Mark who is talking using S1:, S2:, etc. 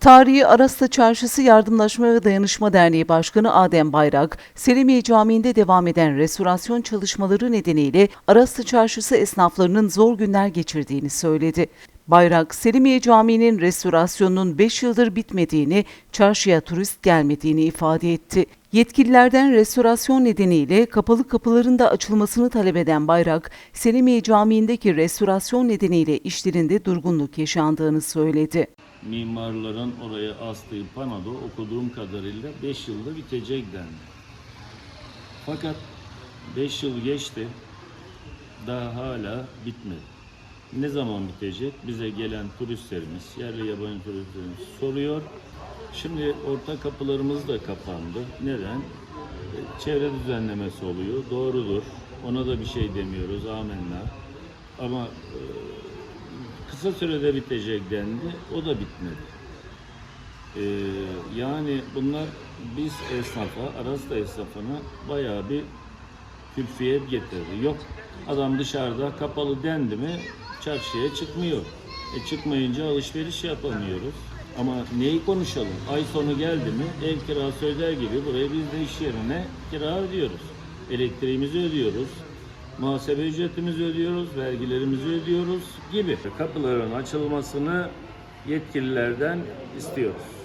S1: Tarihi Arasta Çarşısı Yardımlaşma ve Dayanışma Derneği Başkanı Adem Bayrak, Selimiye Camii'nde devam eden restorasyon çalışmaları nedeniyle Arasta Çarşısı esnaflarının zor günler geçirdiğini söyledi. Bayrak, Selimiye Camii'nin restorasyonunun 5 yıldır bitmediğini, çarşıya turist gelmediğini ifade etti. Yetkililerden restorasyon nedeniyle kapalı kapıların da açılmasını talep eden Bayrak, Selimiye Camii'ndeki restorasyon nedeniyle işlerinde durgunluk yaşandığını söyledi.
S2: mimarların oraya astığı panoda okuduğum kadarıyla 5 yılda bitecek dendi. Fakat 5 yıl geçti, daha hala bitmedi. Ne zaman bitecek? Bize gelen turistlerimiz, yerli yabancı turistlerimiz soruyor. Şimdi orta kapılarımız da kapandı. Neden? E, Çevre düzenlemesi oluyor. Doğrudur. Ona da bir şey demiyoruz. Amenna. Ama e, kısa sürede bitecek dendi. O da bitmedi. Ee, yani bunlar biz esnafa, Arasta esnafına bayağı bir külfiyet getirdi. Yok adam dışarıda kapalı dendi mi çarşıya çıkmıyor. E çıkmayınca alışveriş yapamıyoruz. Ama neyi konuşalım? Ay sonu geldi mi ev kirası öder gibi buraya biz de iş yerine kira ödüyoruz. Elektriğimizi ödüyoruz. Muhasebe ücretimizi ödüyoruz, vergilerimizi ödüyoruz gibi. Kapıların açılmasını yetkililerden istiyoruz.